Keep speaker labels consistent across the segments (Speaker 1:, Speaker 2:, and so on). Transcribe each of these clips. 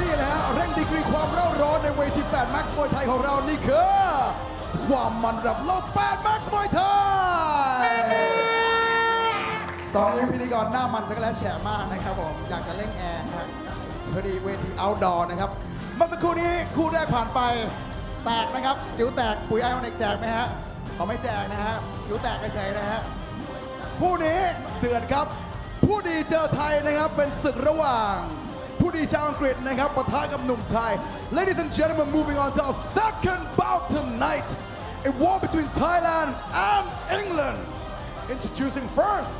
Speaker 1: นี่แหละฮะเร่งดีกรีความเร่าร้อนในเวที8 Max มวยไทยของเรานี่คือความมันระดับโลก8 Max มวยไทย ตอนนี้พิธีกรหน้ามันจักรและแฉะมากนะครับผมอยากจะเล่นแอร์นะพอดีเวที outdoor นะครับเมื่อสักครู่นี้คู่แรกผ่านไปแตกนะครับ สิวแตกปุ๋ยไอออนิกแจกไหมฮะเขาไม่แจกนะฮะสิวแตกเฉยๆนะฮะคู่นี้เดือดครับ ผู้ดีเจอไทยนะครับเป็นศึกระหว่าง ดีชาวอังกฤษนะครับปะทะกับหนุ่มไทย Ladies and gentlemen moving on to our second bout tonight a war between Thailand and England Introducing first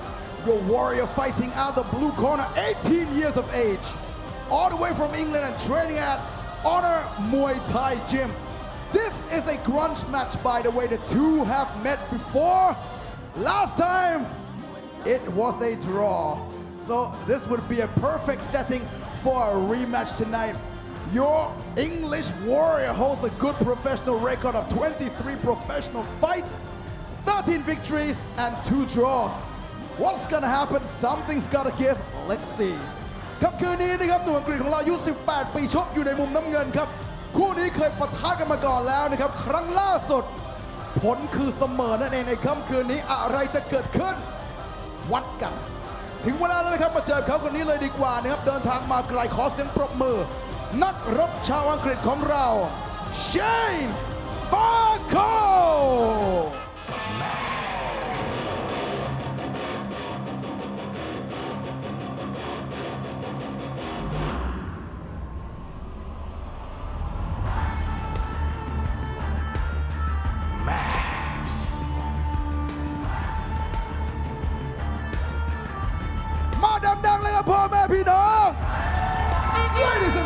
Speaker 1: your warrior fighting out the blue corner 18 years of age all the way from England and training at Honor Muay Thai Gym this is a grunge match by the way the two have met before last time it was a draw. So this would be a perfect setting for a rematch tonight. Your English warrior holds a good professional record of 23 professional fights, 13 victories, and 2 draws. What's gonna happen? Something's gotta give. Let's see. ครับคืนนี้นะครับหนุ่มอังกฤษของเราอายุ 18 ปีชกอยู่ในมุมน้ำเงินครับ คู่นี้เคยปะทะกันมาก่อนแล้วนะครับ ครั้งล่าสุด ผลคือเสมอนั่นเองในค่ำคืนนี้อะไรจะเกิดขึ้น วัดกัน ถึงเวลาแล้วนะครับมาเจอเขาคนนี้เลยดีกว่านะครับเดินทางมาไกลขอเสียงปรบมือ นักรบชาวอังกฤษของเราเชนฟาโค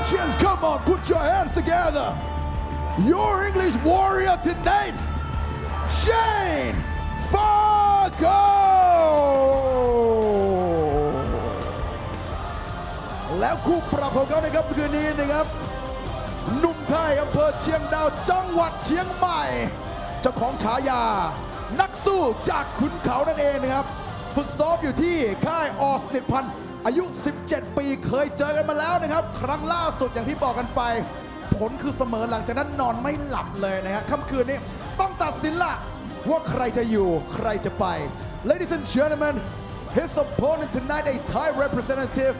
Speaker 1: Ladies and gents come on put your hands together your English warrior tonight Shane Fargo แล้วคู่ปรับของเขานะครับคืนนี้นะครับหนุ่มไทยอำเภอเชียงดาวจังหวัดเชียงใหม่ เจ้าของฉายา นักสู้จากขุนเขานั่นเองนะครับ ฝึกซ้อมอยู่ที่ค่ายออสนิพันธ์ อายุ 17 ปีเคยเจอกันมาแล้วนะครับ ครั้งล่าสุดอย่างที่บอกกันไป ผลคือเสมอหลังจากนั้นนอนไม่หลับเลยนะครับค่ำคืนนี้ต้องตัดสินละว่าใครจะอยู่ใครจะไป Ladies and gentlemen his opponent tonight a Thai representative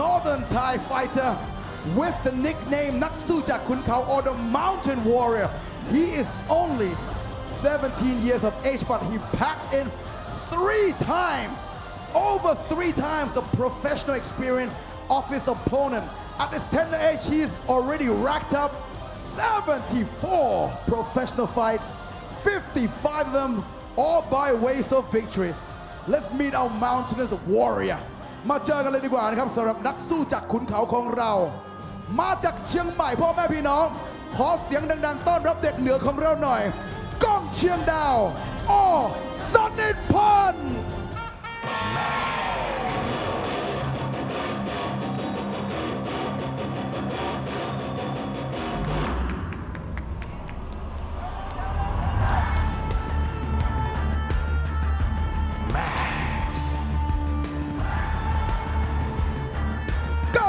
Speaker 1: Northern Thai fighter with the nickname นักสู้จากขุนเขา or the mountain warrior he is only 17 years of age but he packs in three times over three times the professional experience of his opponent at this tender age he is already racked up 74 professional fights 55 of them all by ways of victories let's meet our mountainous warrior มาเจอกันเลยดีกว่านะครับสำหรับนักสู้จากขุนเขาของเรา มาจากเชียงใหม่พ่อแม่พี่น้อง ขอเสียงดัง ๆ ต้อนรับเด็กเหนือของเราหน่อย ก้องเชียงดาวอ้อ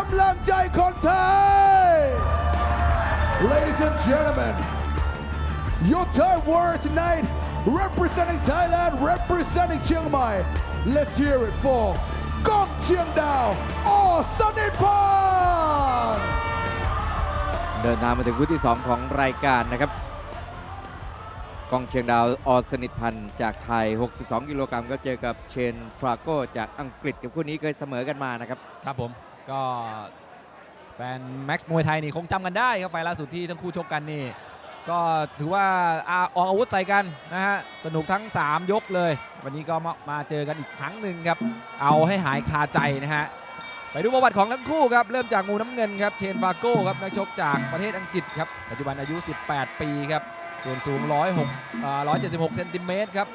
Speaker 1: ำลังใจคนไทย Ladies and gentlemen your Thai warrior tonight representing Thailand representing Chiang Mai let's hear it for ก้องเชียงดาวอสนิทพันธ์
Speaker 2: เดินทางมาถึงคู่ที่ 2 ของรายการนะครับกองเชียงดาวออสนิทพันธ์จากไทย 62 กิโลกรัมก็เจอกับเชนฟราโกจากอังกฤษกับคู่นี้เคยเสมอกันมานะครับ
Speaker 3: ครับผม ก็แฟนแม็กซ์มวยไทยนี่คงจำกันได้ครับไฟล์ล่าสุดที่ทั้งคู่ชกกันนี่ ก็ถือว่าออกอาวุธใส่กันนะฮะสนุกทั้ง 3 ยกเลย วันนี้ก็มามาเจอกันอีกครั้งหนึ่งครับ เอาให้หายคาใจนะฮะไปดูประวัติของทั้งคู่ครับ เริ่มจากงูน้ำเงินครับเชนฟาโก้ครับนักชกจากประเทศอังกฤษครับปัจจุบันอายุ 18 ปีครับส่วนสูง 106 176เซนติเมตรครับ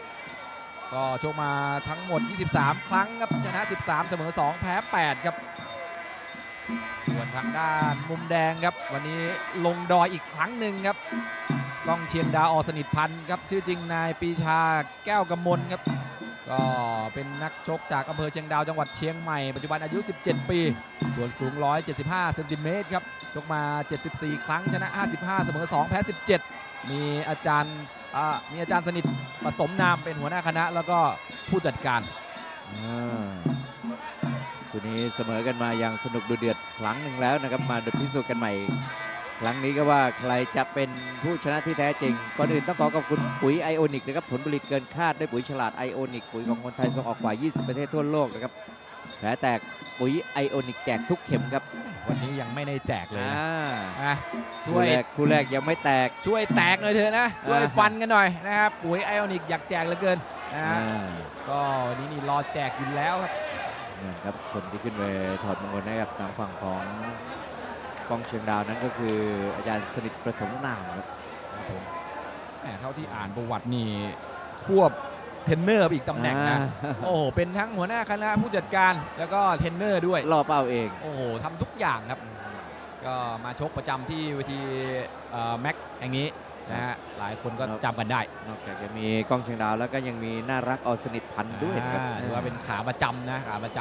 Speaker 3: ก็ชกมาทั้งหมด 23 ครั้งครับชนะ 13 เสมอ 2 แพ้ 8 ครับ ส่วนทางด้านมุมแดงครับ วันนี้ลงดอยอีกครั้งหนึ่งครับกล้องเชียงดาวอสนิทพันธ์ครับชื่อจริงนายปีชาแก้วกำมลครับ ก็เป็นนักชกจากอำเภอเชียงดาวจังหวัดเชียงใหม่ปัจจุบันอายุ 17 ปี ส่วนสูง 175เซนติเมตรครับชกมา 74 ครั้งชนะ 55 เสมอ 2 แพ้ 17 มีอาจารย์มีอาจารย์สนิทผสมนามเป็นหัวหน้าคณะแล้วก็ผู้จัดการ
Speaker 2: คู่นี้เสมอกันมาอย่างสนุกดูเดือดครั้งหนึ่งแล้วนะครับมาดูพิสูจน์กันใหม่ ครั้งนี้ก็ว่าใครจะเป็นผู้ชนะที่แท้จริงก่อนอื่นต้องขอขอบคุณปุ๋ยไอโอนิกนะครับผลผลิตเกินคาดด้วยปุ๋ยฉลาดไอโอนิกปุ๋ยของคนไทยส่งออกกว่า 20 ประเทศทั่วโลกนะครับแผลแตกปุ๋ยไอโอนิกแจกทุกเข็มครับ
Speaker 3: วันนี้ยังไม่ได้แจกเลย
Speaker 2: อ่า
Speaker 3: นะอะช่
Speaker 2: คู่
Speaker 3: วย
Speaker 2: แรกคู่แรกยังไม่แตก
Speaker 3: ช่วยแตกหน่อยเถอะนะช่วย
Speaker 2: อ่า
Speaker 3: ฟันกันหน่อยนะครับปุ๋ยไอออนิกอยากแจกเหลือเกินนะฮะ
Speaker 2: อ่า
Speaker 3: ก็วันนี้นี่รอแจกอยู่แล้วครับ
Speaker 2: เนี่ยครับคนที่ขึ้นไปถอดมงคลให้กับทางฝั่งของกองเชียงดาวนั้นก็คืออาจารย์สนิทประสงค์นามครับ
Speaker 3: ครับผมแหมเท่าที่อ่านประวัตินี่ควบเทรนเนอร์ไปอีกตำแหน่งนะ
Speaker 2: อ่า
Speaker 3: โอ้โห เป็นทั้งหัวหน้าคณะผู้จัดการแล้วก็เทรนเนอร์ด้วย
Speaker 2: ล่อเป้าเอง
Speaker 3: โอ้โหทำทุกอย่างครับ ก็มาชกประจำที่เวทีแม็กแห่งนี้ นะฮะหลายคนก็จำกันได้
Speaker 2: นอกจากจะมีกล้องเชียงดาวแล้วก็ยังมีน่ารักออสนิทพันธ์ด้วยนะครับ
Speaker 3: อ่าถือว่าเป็นขาประจำนะขาประจ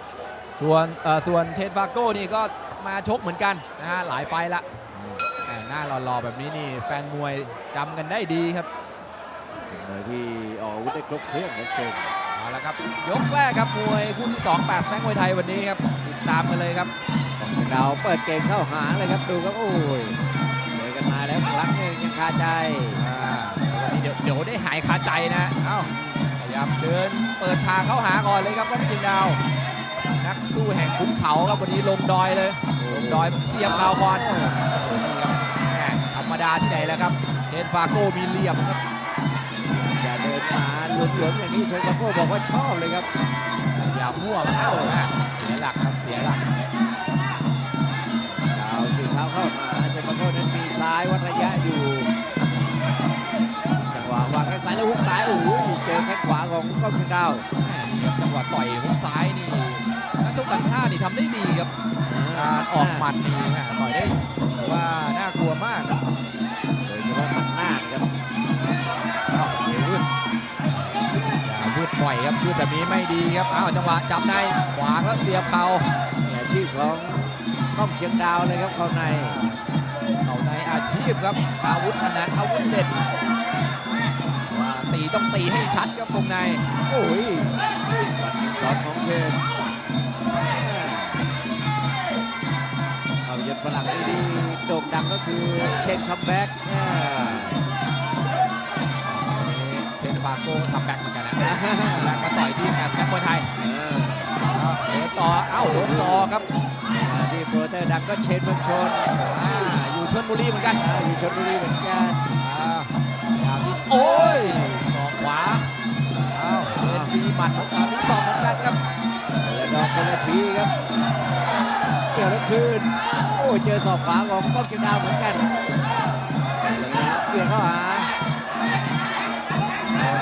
Speaker 3: ำส่วนเอ่อส่วนเทนฟาโก้นี่ก็มาชกเหมือนกันนะฮะหลายไฟล์ละแหมหน้าหล่อๆแบบนี้นี่แฟนมวยจำกันได้ดีครับ
Speaker 2: เป็นมวยที่ออกอาวุธได้ครบเครื่องครับเชิง
Speaker 3: เอาละครับยกแรกครับมวยคู่ที่2 8แม็กมวยไทยวันนี้ครับติดตามกันเลยครับ
Speaker 2: กล้องเชียงดาวเปิดเกมเข้าหาเลยครับดูครับโอ้ยเจอ กันมาแล้วครั้งหนึ่งยังคาใจ
Speaker 3: อ่าวันนี้เดี๋ยวเดี๋ยวได้หายคาใจนะเอ้าพยายามเดินเปิดทางเข้าหาก่อนเลยครับวัดชิงดาว นักสู้แห่งขุนเขาครับวันนี้ลงดอยเลยลงดอยเสียบเข่าก่อนโอ้โหนี่ครับแหม่ธรรมดาที่ไหนแล้วครับเทนฟาโก้มีเหลี่ยมครับ
Speaker 2: อย่าเดินมาหลวมๆอย่างนี้เชนกาโก้บอกว่าชอบเลยครับ
Speaker 3: อย่ามั่วเอ้านะเสียหลักครับเสียหลักา
Speaker 2: ยวัดระยะอยู่ จังหวะวางแข้งซ้ายแล้วฮุกซ้ายโอ้โหเจอแข้งขวาของกล้องเชียงดาว
Speaker 3: จังหวะต่อยฮุกซ้ายนี่นักชกต่างชาตินี่ทำได้ดีครับการออกหมัดนี่แหม่ต่อยได้ว่าน่ากลัวมาก
Speaker 2: โดยเฉพาะหมัดหน้าครับ
Speaker 3: เดี๋ยววืดอย่าพืดปล่อยครับพืดแบบนี้ไม่ดีครับอ้าวจังหวะจับในขวางแล้วเสียบเข่า
Speaker 2: นี่อาชีพของก้องเชียงดาวเลยครับเข้าใน
Speaker 3: เขาใน ชีพครับ อาวุธขนาดอาวุธเด็ดว่าตีต้องตีให้ชัดครับตรงใน
Speaker 2: โอ้ยสอนของเชนภาพยนตร์ฝรั่งที่ดีโด่งดังก็คือเชนคัมแบ็ก
Speaker 3: เชนฟาโก้ทำแบ็คเหมือนกันนะแบ็คมาต่อยที่แมตช์แม็กมวยไทยเดินต่อ เอ้าโดนซอครับ
Speaker 2: ที่โปรเตอร์ดังก็เชนเมืองชน
Speaker 3: อ่าอยู่ ชนบุรีเหมือนกัน
Speaker 2: อ่าอยู่ชนบุรีเหมือนกัน
Speaker 3: อ่าอย่างที่โอ้ยศอกขวาเอ้าเชนมีหมัดของมีศอกเหมือนกันครับ
Speaker 2: และดอกคนละทีครับเกี่ยวแล้วคืนโอ้ยเจอศอกขวาของกล้องเชียงดาวเหมือนกันแล้วเปลี่ยนเข้าหา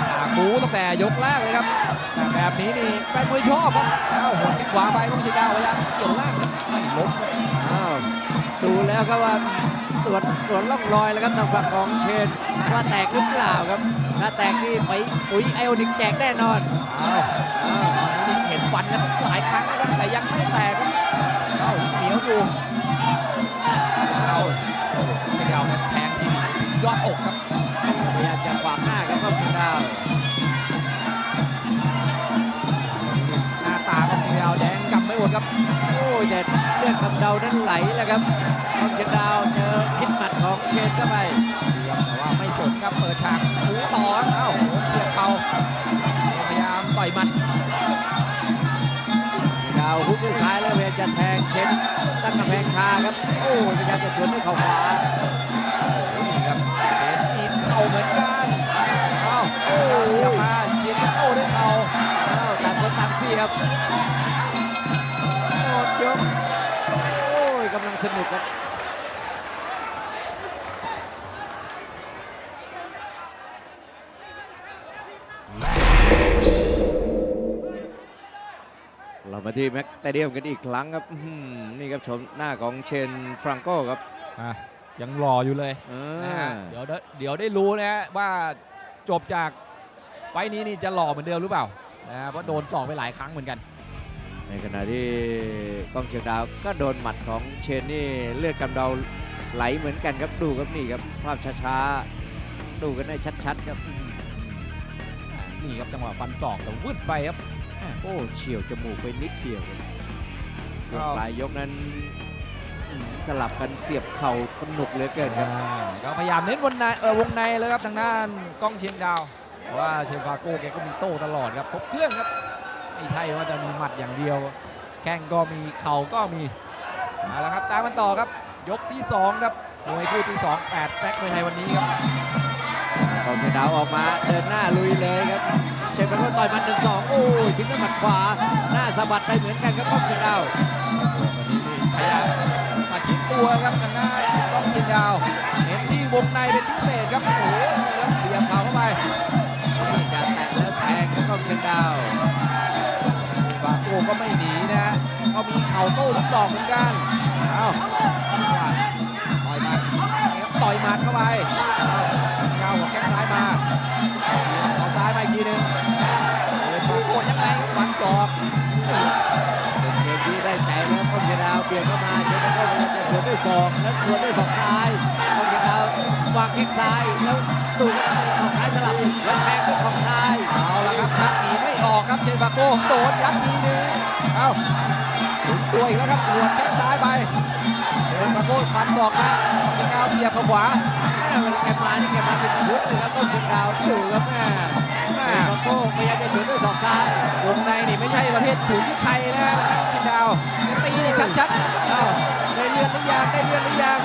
Speaker 3: ฉากบูตั้งแต่ยกแรกเลยครับแต่แบบนี้นี่แฟนมวยชอบครับเอ้าหัวติดขวาไปต้องชิดาวพยายามเกี่ยวล่างครับไม่ล้ม
Speaker 2: อ้าวดูแล้วครับว่า ตรวจตรวจร่องรอยแล้วครับทางฝั่งของเชนว่าแตกหรือเปล่าครับ ถ้าแตกนี่ไปปุ๋ยไอโอนิกแจกแน่นอน
Speaker 3: เอ้า
Speaker 2: อ้าว
Speaker 3: นี่เห็นฟันกันหลายครั้งแล้วครับแต่ยังไม่แตกครับเอ้าเหนียวอยู่เอ้าโอ้โหไม่เอานะแทงทียอดอกครับ
Speaker 2: พยายามจะขวางหน้าครับกล้องเชียงดาว
Speaker 3: หน้าตาของทีมเราแดงกำไม่หมดครับ
Speaker 2: โอ้ยแต่เลือดกำเดานั้นไหลแล้วครับกล้องเชียงดาวเจอพิษหมัดของเชนเข้าไป
Speaker 3: แต่ว่าไม่สนครับเปิดฉากหูต่อเอ้าเสียบเข่าพยายามต่อยหมัด
Speaker 2: ดาวฮุกด้วยซ้ายแล้วพยายามจะแทงเชนตั้งกำแพงคาครับ โอ้พยายามจะสวนด้วยเข่าขวา
Speaker 3: ครับเชนอินเข่าเหมือนกันเอ้าโอ้เสียบมาเชนโอ้ด้วยเข่าเอ้า
Speaker 2: ต่างคนต่างเสียบ สนุกครับเรามาที่แม็กซ์สเตเดียมกันอีกครั้งครับอื้อหือนี่ครับชมหน้าของเชนฟรังโกครับ
Speaker 3: อะยังรออยู่เลย
Speaker 2: เอ
Speaker 3: นะ
Speaker 2: อ
Speaker 3: ฮะเดี๋ยวได้เดี๋ยวได้รู้นะฮะว่าจบจากไฟล์นี้นี่จะหล่อเหมือนเดิมหรือเปล่านะฮะเพราะโดนสอกไปหลายครั้งเหมือนกัน
Speaker 2: ในขณะที่กล้องเชียงดาวก็โดนหมัดของเชนนี่เลือดกำเดาไหลเหมือนกันครับดูครับนี่ครับภาพช้าๆดูกันได้ชัดๆครับ
Speaker 3: นี่ครับจังหวะฟันศอกแต่วืดไปครับ
Speaker 2: โอ้เฉียวจมูกไปนิดเดียวครับ
Speaker 3: ก็
Speaker 2: ปลายยกนั้นอืมสลับกันเสียบเข่าสนุกเหลือเกินครับ
Speaker 3: ก็พยายามเน้นวงในเออวงในเลยครับทางด้านกล้องเชียงดาวเพราะว่าเชนฟาโก้แกก็มีโต้ตลอดครับครบเครื่องครับ ไม่ใช่ว่าจะมีหมัดอย่างเดียว แข้งก็มีเข่าก็มีเอาละครับตามกันต่อครับ ยกที่สองครับมวยคู่ที่สองแปดแซกมวยไทยวันนี้ครับ
Speaker 2: กองเชียงดาวออกมาเดินหน้าลุยเลยครับเชนเป็นคนต่อยหมันหนึ่งสองโอ้ยทิ้งด้วยหมัดขวา หน้าสะบัดไปเหมือนกันครับกล้องเชียงดาว
Speaker 3: พยายามมาชิดตัวครับทางด้านกล้องเชียงดาวเน้นที่วงในเป็นพิเศษครับโอ้โหครับเสียบเข่าเข้าไป
Speaker 2: นี่จะแตะแล้วแทงครับกล้องเชียงดาว
Speaker 3: ฟาโก้ก็ไม่หนีนะฮะก็มีเข่าโต้ทุกดอกเหมือนกันเอาต่อยมัดครับต่อยหมัดเข้าไปเอาเงาหัวแข้งซ้ายมาเสียบเข่าซ้ายมาอีกทีหนึงเดินฟาโก้ยังไงครับฟันศอก
Speaker 2: เป็นเกมที่ได้ใจแล้วกล้องเชียงดาวเบียดเข้ามาเชนเป็นคนพยายามจะสวนด้วยศอกแล้วสวนด้วยศอกซ้ายกล้องเชียงดาววางแข้งซ้ายแล้วดูศอกซ้ายสลับแล้วแทงด้วยศอกซ้าย
Speaker 3: เอาละครับชัก ครับเชนฟาโก้โดนยัดทีหนึงเอาถึงตัวอีกแล้วครับหัวแข้งซ้ายไปเชนฟาโก้ฟันศอกมาเงาเสียบเข้าขวา
Speaker 2: แม่เวลาแกมานี่แกมาเป็นชุดเลยครับต้นเชียงดาวดูครับแม่แม่มาโก้พยายามจะสวนด้วยศอกซ้ายว
Speaker 3: งในนี่ไม่ใช่ประเภทถูกที่ใครนะนะครับชินดาวตีนี่ชัด
Speaker 2: อ้าวได้เลือดหรือยังได้เลือดหรือยัง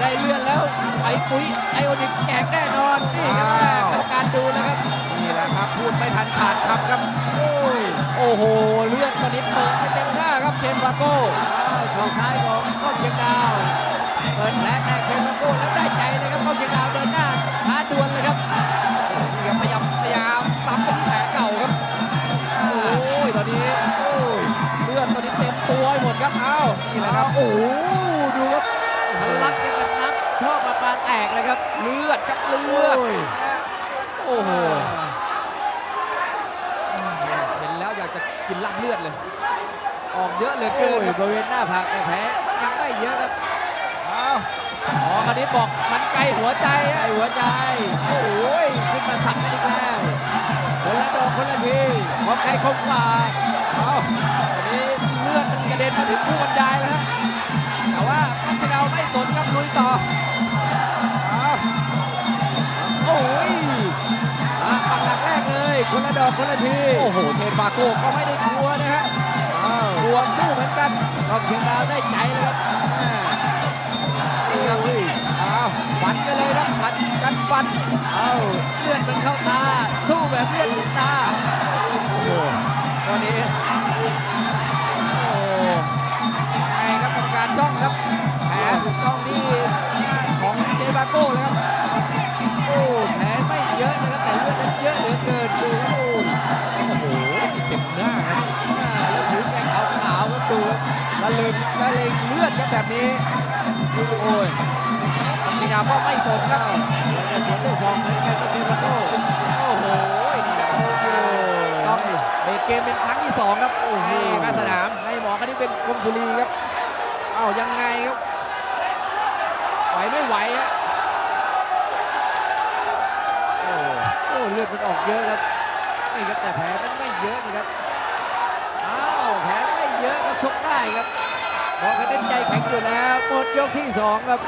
Speaker 2: ได้เลือดแล้วไอ้ปุ๋ยไอโอนิกแจกแน่นอนนี่ครับแม่กรรมการดูนะครับ
Speaker 3: ๆนี่แหละครับพูดไม่ทันขาดคำครับ
Speaker 2: โอ้ย
Speaker 3: โอ้โห เลือดตอนนี้เปิดไปเต็มหน้าครับเชนฟาโก้
Speaker 2: อ้าวศอกซ้ายของก้องเชียงดาว เปิดแผลแตกเชนมาโก้แล้วได้ใจเลยครับก้องเชียงดาวเดินหน้าท้าดวลเลยครับ
Speaker 3: นี่ครับพยายามพยายามซ้ำไปที่แผลเก่าครับ โอ้ยตอนนี้โอ้ยเลือดตอนนี้เต็มตัวไปหมดครับเอ้านี่แหละครับ
Speaker 2: โอ้โหดูครับทะลักกันกับน้ำท่อประปาแตกเลยครับ
Speaker 3: เลือดครับเลือด
Speaker 2: โอ้ย
Speaker 3: โอ้โหเห็นแล้วอยากจะกินลาบเลือดเลย ออกเยอะเหลือ
Speaker 2: โอ้
Speaker 3: เกิน
Speaker 2: ย
Speaker 3: ครับ
Speaker 2: บริเวณหน้าผากแต่แผลยังไม่เยอะครับ
Speaker 3: เอาหมอคณิตบอกมันไกลหัวใจ
Speaker 2: ไอ
Speaker 3: อะ
Speaker 2: หัวใจ โอ้ยขึ้นมาสับกันอีกแล้วคนละดอกคนละทีของใครคมกว่า
Speaker 3: เอาตอนนี้เลือดมันกระเด็นมาถึงผู้บรรยายแล้วฮะแต่ว่าต้นชะดาวไม่สนครับลุยต่อเอา
Speaker 2: โอ้ยมาปักหลักแรกเลย คนละดอกคนละที
Speaker 3: โอ้โห เทนฟาโก้ก็ไม่ได้กลัวนะฮะ
Speaker 2: อ้าว
Speaker 3: กลัวสู้เหมือนกัน
Speaker 2: กองเชียงดาวได้ใจเลยครับแม่โอ้ย
Speaker 3: เอาฟันกันเลยครับผัดกันฟัน
Speaker 2: เอาเลือดมันเข้าตา สู้แบบเลือดถึงตา
Speaker 3: แบบ
Speaker 2: นี้ โอ้ย
Speaker 3: จีนา
Speaker 2: ก็
Speaker 3: ไม่สนครับ
Speaker 2: เราจะสวนด้วยสองเหมือนกันกับเทปโก้
Speaker 3: โอ้โหนี่แหละครับต้องเบรกเกมเป็นครั้งที่สองครับโอ้โหให้แพทย์สนามให้หมอคนนี้เป็นกรมสุรีครับ เอ้ายังไงครับ ไหวไม่ไหวฮะโอ้
Speaker 2: โอ้เลือดมันออกเยอะครับนี่ครับแต่แผลมันไม่เยอะนะครับอ้าวแผลไม่เยอะครับชกได้ครับ บอกกันเน้นใจแข็งอยู่แล้วหมดยกที่สองครับ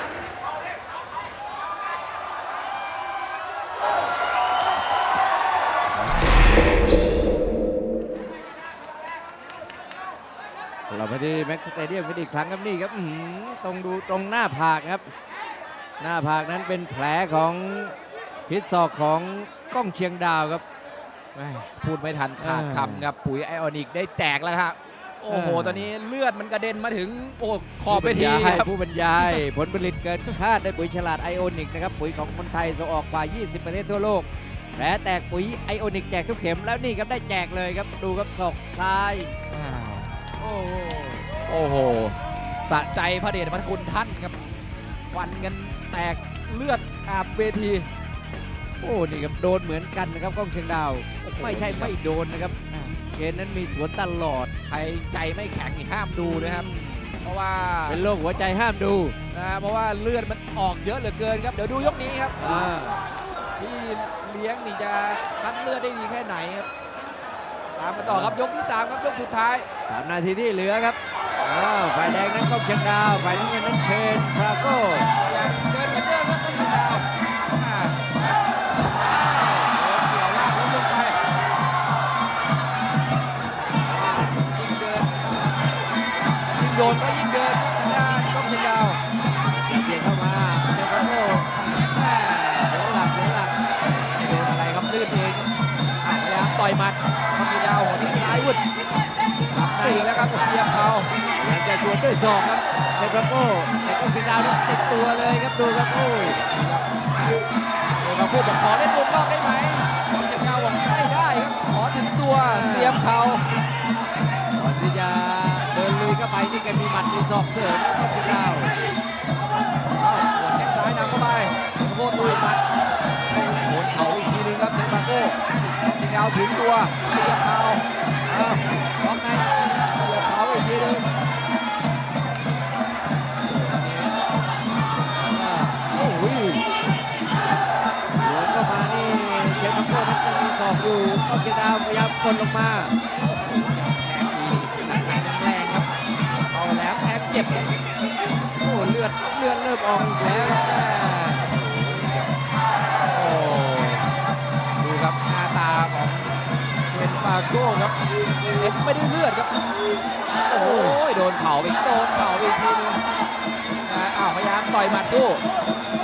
Speaker 2: เราไปที่แม็กซ์สเตเดียมกันอีกครั้งครับนี่ครับตรงดูตรงหน้าผากครับ หน้าผากนั้นเป็นแผลของพิษศอกของก้องเชียงดาวครับ
Speaker 3: พูดไม่ทันขาดคำครับปุ๋ยไอออนิกได้แจกแล้วครับ โอ้โห
Speaker 2: เออ
Speaker 3: ตอนนี้เลือดมันกระเด็นมาถึงโอ้ขอบเวที
Speaker 2: ผู้บรรยาย
Speaker 3: ครับ
Speaker 2: ผู้บรรยาย ผลผลิตเกินคาดได้ปุ๋ยฉลาดไอโอนิกนะครับ ปุ๋ยของคนไทยส่งออกกว่า 20 ประเทศทั่วโลกแผลแตกปุ๋ยไอโอนิกแจกทุกเข็มแล้วนี่ครับได้แจกเลยครับ ดูครับศอกซ้าย โอ้โห
Speaker 3: โอ้โหสะใจพระเดชพระคุณท่านครับฟันกันแตกเลือดอาบเวที
Speaker 2: โอ้นี่ครับโดนเหมือนกันนะครับกล้องเชียงดาว ไม่ใช่ไม่โดนนะครับ เชนนั้นมีสวนตลอด
Speaker 3: ใครใจไม่แข็งนี่ห้ามดูนะครับ เพราะว่า
Speaker 2: เป็นโรคหัวใจห้ามดู
Speaker 3: นะเพราะว่าเลือดมันออกเยอะเหลือเกินครับ เดี๋ยวดูยกนี้ครับ
Speaker 2: อ่า
Speaker 3: ที่เลี้ยงนี่จะคัดเลือดได้ดีแค่ไหนครับ ตามมาต่อครับยกที่ 3 ครับยกสุดท้าย
Speaker 2: สามนาทีที่เหลือครับอ้าวฝ่ายแดงนั้นกล้องเชียงดาวฝ่ายน้ำเงินนั้นเชนฟราโก้
Speaker 3: ต้นยาว
Speaker 2: หั
Speaker 3: วที่ซ้ายวุดหลับในแล้วครับเสียบเขา
Speaker 2: พยายามจะสวนด้วยศอกครับเชนฟราโก้แต่กล้องเชียงดาวนั้นติดตัวเลยครับดูครับโอ้ย
Speaker 3: เดี๋ยวมาพูดบอกขอเล่นวงนอกได้ไหมต้นยาวบอกไม่ได้ครับขอถึงตัวเสียบเขา
Speaker 2: ก่อนที่จะเดินลุยเข้าไปนี่แกมีหมัดมีศอกเสริมครับกล้องเชียงดาว
Speaker 3: เอาหัวแข้งซ้ายนำเข้าไปโคตรตุยหมัดโดนเข่าอีกทีนึงครับเซนบาโก้ต้น ยาวถึงตัวเสียบเขาเอาล็อกในเสียบเขาอีกทีนึง
Speaker 2: โอ้ยสวนเข้ามานี่เชนฟราโก้นั้นยังมีศอกอยู่กล้องเชียงดาวพยายามกดลงมา
Speaker 3: แรงครับเอาแหลมแทงเจ็บ
Speaker 2: โอ้เลือดเลือดเริ่มออกอีกแล้วครับ
Speaker 3: เชนฟาโก้ครับเอ็นไม่ได้เลือดครับ โอ้ยโดนเข่าไปโดนเข่าไปอีกทีนึงนะอ้าวพยายามต่อยหมัดสู้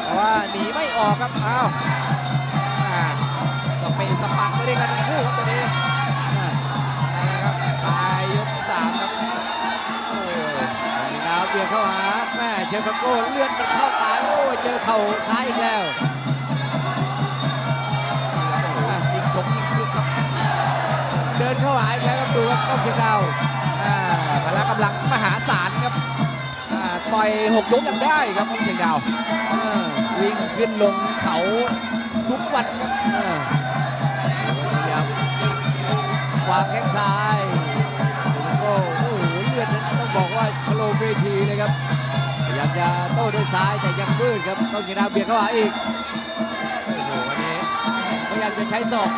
Speaker 3: แต่ว่าหนีไม่ออกครับอ้าวอ่าสเปนสปักไม่ได้กันทั้งคู่ครับตัวนี้อ่านะครับปลายยกที่สามครับโอ้ย
Speaker 2: ดาวเบียดเข้าหาแม่เชฟฟราโก้เลือดมันเข้าตาโอ้ยเจอเข่าซ้ายอีกแล้ว
Speaker 3: ครับ
Speaker 2: กล้องเชียงดาว
Speaker 3: อ่าพละกำลังมหาศาลครับต่อยหกยกยังได้ครับกองเชียงดาววิ่งขึ้นลงเขาทุกวันครับ
Speaker 2: เออพยามวางแข้งซ้ายแล้วก็โอ้โหเลือดนั้นต้องบอกว่าชโลมเวทีเลยครับพยายามจะโต้ด้วยซ้ายแต่ยังมืดครับกล้องเชียงดาวเบียดเข้าหาอีก
Speaker 3: โอ้โหวันนี้
Speaker 2: พยายามจะใช้ศอก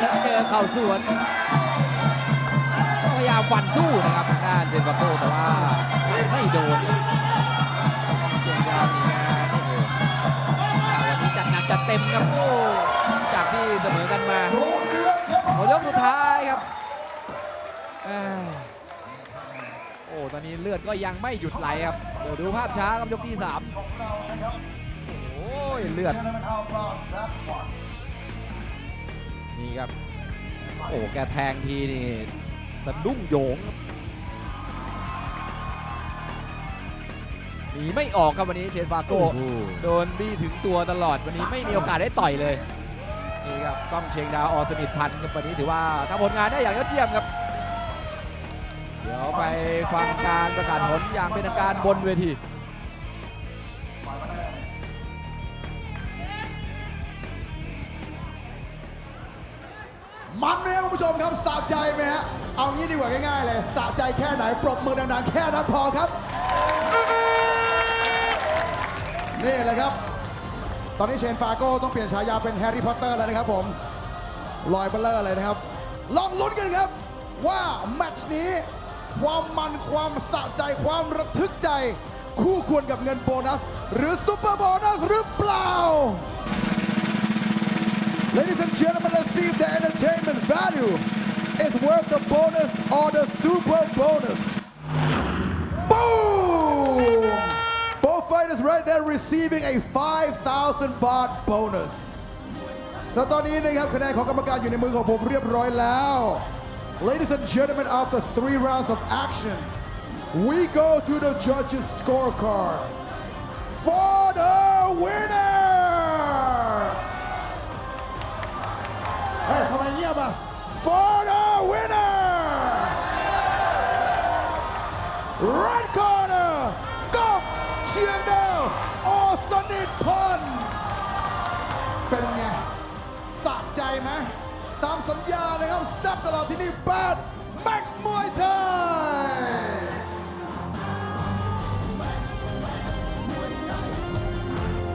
Speaker 2: แล้วเจอเข่าสวน
Speaker 3: ยายามฟันสู้นะครับทางด้านเจนฟาโก้แต่ว่าไม่โดนครับเชียงดาวนี่นะโอ้โหอ่าวันนี้จัดหนักจัดเต็มครับโอ้จากที่เสมอกันมาโอ้ยกสุดท้ายครับโอ้ตอนนี้เลือดก็ยังไม่หยุดไหลครับเดี๋ยวดูภาพช้าครับยกที่สามโอ้ยเลือดนี่ครับโอ้แกแทงทีนี่ สะดุ้งโยงครับหนีไม่ออกครับวันนี้เชนฟาโก้โดนบี้ถึงตัวตลอดวันนี้ไม่มีโอกาสได้ต่อยเลยนี่ครับกล้องเชียงดาวอสนิทพันธ์ครับวันนี้ถือว่าทำผลงานได้อย่างยอดเยี่ยมครับ เดี๋ยวไปฟังการประกาศผลอย่างเป็นทางการบนเวที
Speaker 1: มันไหมครับคุณผู้ชมครับสะใจไหมฮะ เอางี้ดีกว่าง่ายๆเลยสะใจแค่ไหนปรบมือดังๆแค่นั้นพอครับ นี่แหละครับ ตอนนี้เชนฟาโก้ต้องเปลี่ยนฉายาเป็นแฮร์รี่พอตเตอร์แล้วนะครับผมลอยเบลเลอร์เลยนะครับ ลองลุ้นกันครับ ว่าแมตช์นี้ ความมันความสะใจความระทึกใจ คู่ควรกับเงินโบนัส หรือซุปเปอร์โบนัสหรือเปล่า Ladies and gentlemen, let's see if the entertainment value is worth the bonus or the super bonus. Boom! Both fighters right there receiving a 5,000 baht bonus. สตอนนี้นะครับคะแนนของกรรมการอยู่ในมือของผมเรียบร้อยแล้ว Ladies and gentlemen, after three rounds of action, we go to the judges' scorecard for the winner. ตามสัญญานะครับแซบตลอดที่นี่แบดแ